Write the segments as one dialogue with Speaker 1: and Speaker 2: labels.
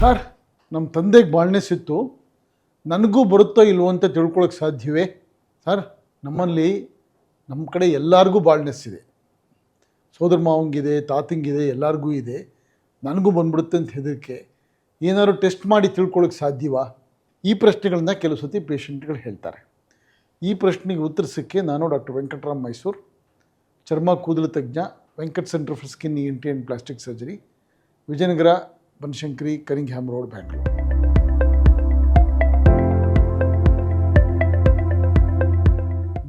Speaker 1: Sir ನಮ್ಮ ತಂದೆಗೆ ಬಾಳ್ನೆಸ್ ಇತ್ತು ನನಗೂ ಬರುತ್ತೋ ಇಲ್ವೋ ಅಂತ ತಿಳ್ಕೊಳಕ್ಕೆ ಸಾಧ್ಯವೇ? ಸರ್, ನಮ್ಮಲ್ಲಿ ನಮ್ಮ ಕಡೆ ಎಲ್ಲರಿಗೂ ಬಾಳ್ನೆಸ್ ಇದೆ. ಸೋದರ ಮಾವಂಗಿದೆ, ತಾತಂಗಿದೆ, ಎಲ್ಲರಿಗೂ ಇದೆ. ನನಗೂ ಬಂದ್ಬಿಡುತ್ತೆ ಅಂತ ಹೆದರಿಕೆ. ಏನಾದ್ರು ಟೆಸ್ಟ್ ಮಾಡಿ ತಿಳ್ಕೊಳಕ್ಕೆ ಸಾಧ್ಯವಾ? ಈ ಪ್ರಶ್ನೆಗಳನ್ನ ಕೆಲವು ಸತಿ ಪೇಷಂಟ್ಗಳು ಹೇಳ್ತಾರೆ. ಈ ಪ್ರಶ್ನೆಗೆ ಉತ್ತರಿಸೋಕ್ಕೆ ನಾನು ಡಾಕ್ಟರ್ ವೆಂಕಟರಾಮ್ ಮೈಸೂರು, ಚರ್ಮ ಕೂದಲು ತಜ್ಞ, Venkat centre for skin E and plastic surgery, Vijayanagar Banashankari ಕರಿಂಗ್ಹ್ಯಾಮ್ road, Bangalore.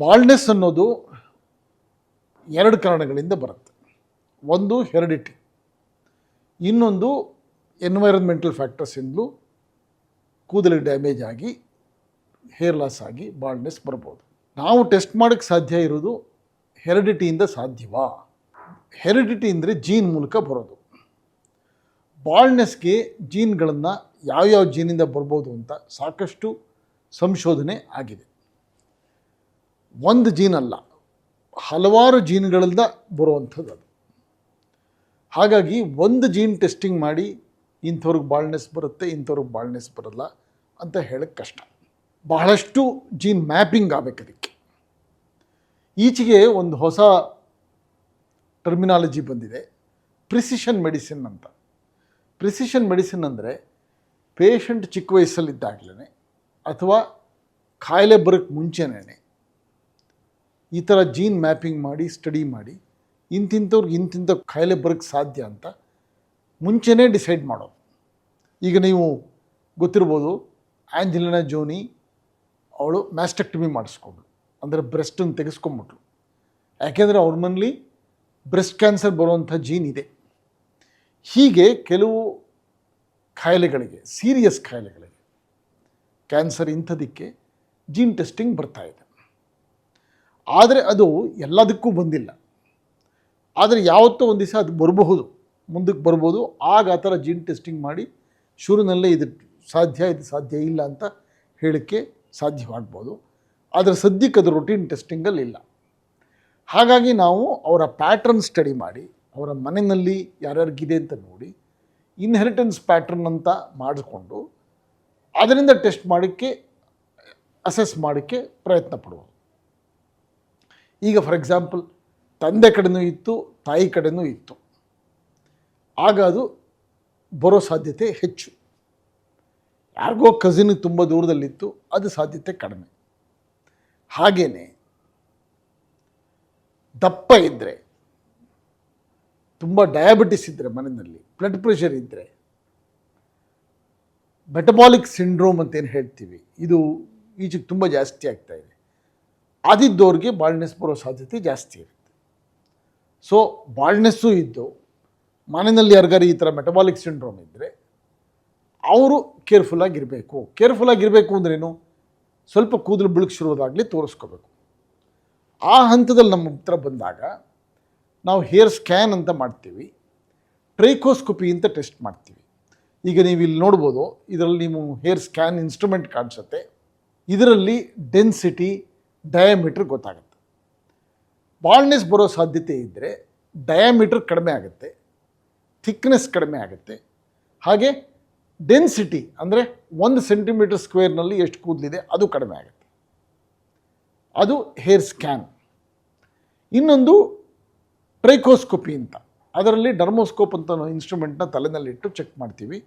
Speaker 1: Baldness ಅನ್ನೋದು ಎರಡು ಕಾರಣಗಳಿಂದ ಬರುತ್ತೆ. ಒಂದು, ಹೆರಿಡಿಟಿ. ಇನ್ನೊಂದು ಎನ್ವೈರನ್ಮೆಂಟಲ್ ಫ್ಯಾಕ್ಟರ್ಸಿಂದಲೂ ಕೂದಲಿಗೆ ಡ್ಯಾಮೇಜ್ ಆಗಿ ಹೇರ್ ಲಾಸ್ ಆಗಿ ಬಾಲ್ನೆಸ್ ಬರ್ಬೋದು. ನಾವು ಟೆಸ್ಟ್ ಮಾಡೋಕ್ಕೆ ಸಾಧ್ಯ ಇರೋದು ಹೆರಿಡಿಟಿಯಿಂದ ಸಾಧ್ಯವಾ? ಹೆರಿಡಿಟಿ ಅಂದರೆ ಜೀನ್ ಮೂಲಕ ಬರೋದು. ಬಾಲ್ನೆಸ್ಗೆ ಜೀನ್ಗಳನ್ನು ಯಾವ್ಯಾವ ಜೀನಿಂದ ಬರ್ಬೋದು ಅಂತ ಸಾಕಷ್ಟು ಸಂಶೋಧನೆ ಆಗಿದೆ. ಒಂದು ಜೀನ್ ಅಲ್ಲ, ಹಲವಾರು ಜೀನ್ಗಳಿಂದ ಬರುವಂಥದ್ದು ಅದು. ಹಾಗಾಗಿ ಒಂದು ಜೀನ್ ಟೆಸ್ಟಿಂಗ್ ಮಾಡಿ ಇಂಥವ್ರಿಗೆ ಬಾಳ್ನೆಸ್ ಬರುತ್ತೆ, ಇಂಥವ್ರಿಗೆ ಬಾಳ್ನೆಸ್ ಬರಲ್ಲ ಅಂತ ಹೇಳಕ್ಕೆ ಕಷ್ಟ. ಬಹಳಷ್ಟು ಜೀನ್ ಮ್ಯಾಪಿಂಗ್ ಆಗಬೇಕು ಅದಕ್ಕೆ. ಈಚೆಗೆ ಒಂದು ಹೊಸ ಟರ್ಮಿನಾಲಜಿ ಬಂದಿದೆ, ಪ್ರಿಸಿಷನ್ ಮೆಡಿಸಿನ್ ಅಂತ. ಪ್ರಿಸಿಷನ್ ಮೆಡಿಸಿನ್ ಅಂದರೆ ಪೇಷಂಟ್ ಚಿಕ್ಕ ವಯಸ್ಸಲ್ಲಿದ್ದಾಗಲೇ ಅಥವಾ ಕಾಯಿಲೆ ಬರೋಕ್ಕೆ ಮುಂಚೆನೇ ಈ ಥರ ಜೀನ್ ಮ್ಯಾಪಿಂಗ್ ಮಾಡಿ ಸ್ಟಡಿ ಮಾಡಿ, ಇಂತಿಂಥವ್ರಿಗೆ ಇಂತಿಂಥ ಕಾಯಿಲೆ ಬರೋಕ್ಕೆ ಸಾಧ್ಯ ಅಂತ ಮುಂಚೆನೇ ಡಿಸೈಡ್ ಮಾಡೋದು. ಈಗ ನೀವು ಗೊತ್ತಿರ್ಬೋದು ಆ್ಯಂಜಲಿನಾ ಜೋನಿ ಅವಳು ಮ್ಯಾಸ್ಟೆಕ್ಟಮಿ ಮಾಡಿಸ್ಕೊಂಡ್ಳು, ಅಂದರೆ ಬ್ರೆಸ್ಟನ್ನು ತೆಗೆಸ್ಕೊಂಬಿಟ್ಲು ಯಾಕೆಂದರೆ ಅವ್ರ ಮನೇಲಿ ಬ್ರೆಸ್ಟ್ ಕ್ಯಾನ್ಸರ್ ಬರುವಂಥ ಜೀನ್ ಇದೆ. ಹೀಗೆ ಕೆಲವು ಖಾಯಿಲೆಗಳಿಗೆ ಸೀರಿಯಸ್ ಖಾಯಿಲೆಗಳಿಗೆ ಕ್ಯಾನ್ಸರ್ ಇಂಥದಕ್ಕೆ ಜೀನ್ ಟೆಸ್ಟಿಂಗ್ ಬರ್ತಾ ಇದೆ. ಆದರೆ ಅದು ಎಲ್ಲದಕ್ಕೂ ಬಂದಿಲ್ಲ. ಆದರೆ ಯಾವತ್ತೋ ಒಂದು ದಿವಸ ಅದು ಬರಬಹುದು, ಮುಂದಕ್ಕೆ ಬರ್ಬೋದು ಆಗ ಆ ಥರ ಜೀನ್ ಟೆಸ್ಟಿಂಗ್ ಮಾಡಿ ಶುರುವಿನಲ್ಲೇ ಇದು ಸಾಧ್ಯ ಇದು ಸಾಧ್ಯ ಇಲ್ಲ ಅಂತ ಹೇಳಕ್ಕೆ ಸಾಧ್ಯವಾಗ್ಬೋದು. ಆದರೆ ಸದ್ಯಕ್ಕೆ ಅದು ರೊಟೀನ್ ಟೆಸ್ಟಿಂಗಲ್ಲಿ ಇಲ್ಲ. ಹಾಗಾಗಿ ನಾವು ಅವರ ಪ್ಯಾಟ್ರನ್ ಸ್ಟಡಿ ಮಾಡಿ ಅವರ ಮನೆಯಲ್ಲಿ ಯಾರ್ಯಾರಿಗಿದೆ ಅಂತ ನೋಡಿ ಇನ್ಹೆರಿಟೆನ್ಸ್ ಪ್ಯಾಟ್ರನ್ ಅಂತ ಮಾಡಿಸ್ಕೊಂಡು ಅದರಿಂದ ಟೆಸ್ಟ್ ಮಾಡೋಕ್ಕೆ ಅಸೆಸ್ ಮಾಡೋಕ್ಕೆ ಪ್ರಯತ್ನ ಪಡುವುದು ಈಗ ಫಾರ್ ಎಕ್ಸಾಂಪಲ್ ತಂದೆ ಕಡೆಯೂ ಇತ್ತು, ತಾಯಿ ಕಡೆಯೂ ಇತ್ತು. ಆಗ ಅದು ಬರೋ ಸಾಧ್ಯತೆ ಹೆಚ್ಚು. ಯಾರಿಗೋ ಕಸಿನ್ ತುಂಬ ದೂರದಲ್ಲಿತ್ತು, ಅದು ಸಾಧ್ಯತೆ ಕಡಿಮೆ. ಹಾಗೆಯೇ ದಪ್ಪ ಇದ್ದರೆ ತುಂಬ ಡಯಾಬಿಟಿಸ್ ಇದ್ದರೆ ಮನೆಯಲ್ಲಿ ಬ್ಲಡ್ ಪ್ರೆಷರ್ ಇದ್ದರೆ ಮೆಟಬಾಲಿಕ್ ಸಿಂಡ್ರೋಮ್ ಅಂತ ಏನು ಹೇಳ್ತೀವಿ, ಇದು ಈಚೆಗೆ ತುಂಬ ಜಾಸ್ತಿ ಆಗ್ತಾ ಇದೆ. ಆದಿದ್ದವ್ರಿಗೆ ಬಾಳ್ನೆಸ್ ಬರೋ ಸಾಧ್ಯತೆ ಜಾಸ್ತಿ ಇರುತ್ತೆ. ಸೊ ಬಾಳ್ನೆಸ್ಸು ಇದ್ದು, ಮನೆಯಲ್ಲಿ ಯಾರಿಗಾರು ಈ ಥರ ಮೆಟಬಾಲಿಕ್ ಸಿಂಡ್ರೋಮ್ ಇದ್ದರೆ ಅವರು ಕೇರ್ಫುಲ್ಲಾಗಿರಬೇಕು ಕೇರ್ಫುಲ್ಲಾಗಿರಬೇಕು ಅಂದ್ರೇನು, ಸ್ವಲ್ಪ ಕೂದಲು ಬಿಳುಕು ಶುರುವುದಾಗಲಿ ತೋರಿಸ್ಕೋಬೇಕು. ಆ ಹಂತದಲ್ಲಿ ನಮ್ಮ ಹತ್ರ ಬಂದಾಗ ನಾವು ಹೇರ್ ಸ್ಕ್ಯಾನ್ ಅಂತ ಮಾಡ್ತೀವಿ ಟ್ರೈಕೋಸ್ಕೋಪಿ ಅಂತ ಟೆಸ್ಟ್ ಮಾಡ್ತೀವಿ. ಈಗ ನೀವು ಇಲ್ಲಿ ನೋಡ್ಬೋದು, ಇದರಲ್ಲಿ ನೀವು ಹೇರ್ ಸ್ಕ್ಯಾನ್ ಇನ್ಸ್ಟ್ರೂಮೆಂಟ್ ಕಾಣಿಸುತ್ತೆ. ಇದರಲ್ಲಿ ಡೆನ್ಸಿಟಿ, ಡಯಾಮೀಟ್ರ್ ಗೊತ್ತಾಗುತ್ತೆ. ಬಾಲ್ನೆಸ್ ಬರೋ ಸಾಧ್ಯತೆ ಇದ್ದರೆ ಡಯಾಮೀಟ್ರ್ ಕಡಿಮೆ ಆಗುತ್ತೆ, ಥಿಕ್ನೆಸ್ ಕಡಿಮೆ ಆಗುತ್ತೆ. ಹಾಗೆ ಡೆನ್ಸಿಟಿ ಅಂದರೆ ಒಂದು ಸೆಂಟಿಮೀಟರ್ ಸ್ಕ್ವೇರ್ನಲ್ಲಿ ಎಷ್ಟು ಕೂದಲಿದೆ ಅದು ಕಡಿಮೆ ಆಗುತ್ತೆ. ಅದು ಹೇರ್ ಸ್ಕ್ಯಾನ್. ಇನ್ನೊಂದು ಟ್ರೈಕೋಸ್ಕೋಪಿ ಅಂತ. ಅದರಲ್ಲಿ ಡರ್ಮೋಸ್ಕೋಪ್ ಅಂತ ಇನ್ಸ್ಟ್ರೂಮೆಂಟ್ನ ತಲೆನಲ್ಲಿಟ್ಟು ಚೆಕ್ ಮಾಡ್ತೀವಿ.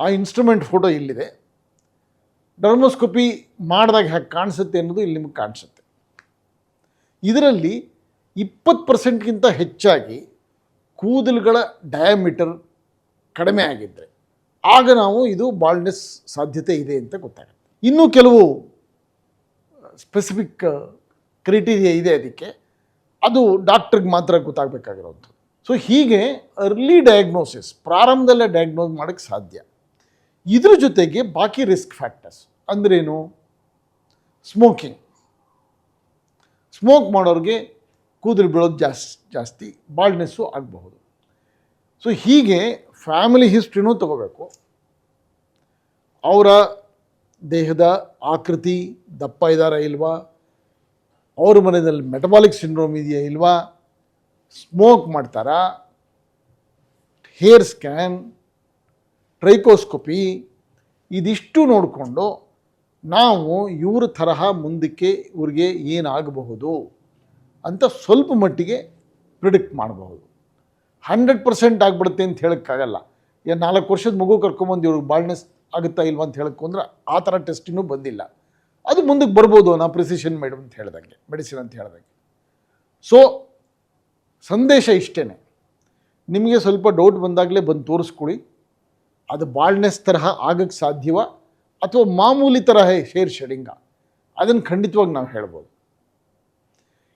Speaker 1: ಆ ಇನ್ಸ್ಟ್ರೂಮೆಂಟ್ ಫೋಟೋ ಇಲ್ಲಿದೆ. ಡರ್ಮೋಸ್ಕೋಪಿ ಮಾಡಿದಾಗ ಹೇಗೆ ಕಾಣಿಸುತ್ತೆ ಅನ್ನೋದು ಇಲ್ಲಿ ನಿಮಗೆ ಕಾಣಿಸುತ್ತೆ. ಇದರಲ್ಲಿ ಇಪ್ಪತ್ತು ಪರ್ಸೆಂಟ್ಗಿಂತ ಹೆಚ್ಚಾಗಿ ಕೂದಲುಗಳ ಡಯಾಮೀಟರ್ ಕಡಿಮೆ ಆಗಿದ್ದರೆ ಆಗ ನಾವು ಇದು ಬಾಲ್ಡ್ನೆಸ್ ಸಾಧ್ಯತೆ ಇದೆ ಅಂತ ಗೊತ್ತಾಗುತ್ತೆ. ಇನ್ನೂ ಕೆಲವು ಸ್ಪೆಸಿಫಿಕ್ ಕ್ರೈಟೀರಿಯಾ ಇದೆ ಅದಕ್ಕೆ. ಅದು ಡಾಕ್ಟ್ರಿಗೆ ಮಾತ್ರ ಗೊತ್ತಾಗಬೇಕಾಗಿರೋದು ಸೊ ಹೀಗೆ ಅರ್ಲಿ ಡಯಾಗ್ನೋಸಿಸ್ ಪ್ರಾರಂಭದಲ್ಲೇ ಡಯಾಗ್ನೋಸ್ ಮಾಡೋಕ್ಕೆ ಸಾಧ್ಯ. ಇದ್ರ ಜೊತೆಗೆ ಬಾಕಿ ರಿಸ್ಕ್ ಫ್ಯಾಕ್ಟರ್ಸ್ ಅಂದ್ರೇನು? ಸ್ಮೋಕಿಂಗ್ ಸ್ಮೋಕ್ ಮಾಡೋರಿಗೆ ಕೂದಲು ಬೀಳೋದು ಜಾಸ್ತಿ ಜಾಸ್ತಿ ಬಾಲ್ಡ್ನೆಸ್ಸು ಆಗಬಹುದು. ಸೊ ಹೀಗೆ ಫ್ಯಾಮಿಲಿ ಹಿಸ್ಟ್ರಿನೂ ತಗೋಬೇಕು. ಅವರ ದೇಹದ ಆಕೃತಿ, ದಪ್ಪ ಇದ್ದಾರಾ ಇಲ್ವಾ? ಅವ್ರ ಮನೆಯಲ್ಲಿ ಮೆಟಬಾಲಿಕ್ ಸಿಂಡ್ರೋಮ್ ಇದೆಯಾ ಇಲ್ವಾ? ಸ್ಮೋಕ್ ಮಾಡ್ತಾರಾ? ಹೇರ್ ಸ್ಕ್ಯಾನ್ ಟ್ರೈಕೋಸ್ಕೋಪಿ ಇದಿಷ್ಟು ನೋಡಿಕೊಂಡು ನಾವು ಇವ್ರ ತರಹ ಮುಂದಕ್ಕೆ ಇವ್ರಿಗೆ ಏನಾಗಬಹುದು ಅಂತ ಸ್ವಲ್ಪ ಮಟ್ಟಿಗೆ ಪ್ರಿಡಿಕ್ಟ್ ಮಾಡಬಹುದು. ಹಂಡ್ರೆಡ್ ಪರ್ಸೆಂಟ್ ಆಗಿಬಿಡುತ್ತೆ ಅಂತ ಹೇಳೋಕ್ಕಾಗಲ್ಲ. ಈಗ ನಾಲ್ಕು ವರ್ಷದ ಮಗು ಕರ್ಕೊಂಬಂದು ಇವ್ರಿಗೆ ಬಾಳ್ನೆಸ್ ಆಗುತ್ತಾ ಇಲ್ವಾ ಅಂತ ಹೇಳಕ್ಕೆ ಆ ಥರ ಟೆಸ್ಟಿನೂ ಬಂದಿಲ್ಲ. ಅದು ಮುಂದಕ್ಕೆ ಬರ್ಬೋದು ನಾ ಪ್ರಿಸಿಷನ್ ಮೇಡಮ್ ಅಂತ ಹೇಳ್ದಂಗೆ ಮೆಡಿಸಿನ್ ಅಂತ ಹೇಳ್ದಂಗೆ. ಸೊ ಸಂದೇಶ ಇಷ್ಟೇ ನಿಮಗೆ ಸ್ವಲ್ಪ ಡೌಟ್ ಬಂದಾಗಲೇ ಬಂದು ತೋರಿಸ್ಕೊಳ್ಳಿ. ಅದು ಬಾಳ್ನೆಸ್ ತರಹ ಆಗಕ್ಕೆ ಸಾಧ್ಯವ? ಅಥವಾ ಮಾಮೂಲಿ ತರಹ ಶೇರ್ ಶೆಡಿಂಗ ಅದನ್ನು ಖಂಡಿತವಾಗಿ ನಾವು ಹೇಳ್ಬೋದು.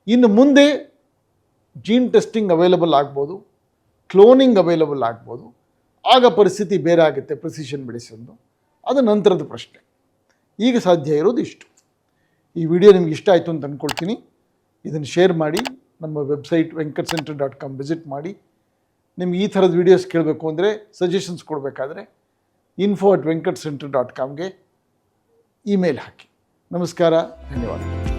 Speaker 1: ಇನ್ನು ಮುಂದೆ ಜೀನ್ ಟೆಸ್ಟಿಂಗ್ ಅವೈಲಬಲ್ ಆಗ್ಬೋದು ಕ್ಲೋನಿಂಗ್ ಅವೈಲಬಲ್ ಆಗ್ಬೋದು. ಆಗ ಪರಿಸ್ಥಿತಿ ಬೇರೆ ಆಗುತ್ತೆ ಪ್ರಿಸಿಷನ್ ಮೆಡಿಸಿನ್ದು ಅದು ನಂತರದ ಪ್ರಶ್ನೆ. ಈಗ ಸಾಧ್ಯ ಇರೋದು ಇಷ್ಟು. ಈ ವಿಡಿಯೋ ನಿಮ್ಗೆ ಇಷ್ಟ ಆಯಿತು ಅಂತ ಅಂದ್ಕೊಳ್ತೀನಿ ಇದನ್ನು ಶೇರ್ ಮಾಡಿ, ನಮ್ಮ website Venkat centre dot com visit ಮಾಡಿ. ನಿಮ್ಗೆ ಈ ಥರದ ವೀಡಿಯೋಸ್ ಕೇಳಬೇಕು ಅಂದರೆ ಸಜೆಷನ್ಸ್ ಕೊಡಬೇಕಾದ್ರೆ info at Venkat centre dot ಕಾಮ್ಗೆ email ಹಾಕಿ. ನಮಸ್ಕಾರ, ಧನ್ಯವಾದಗಳು.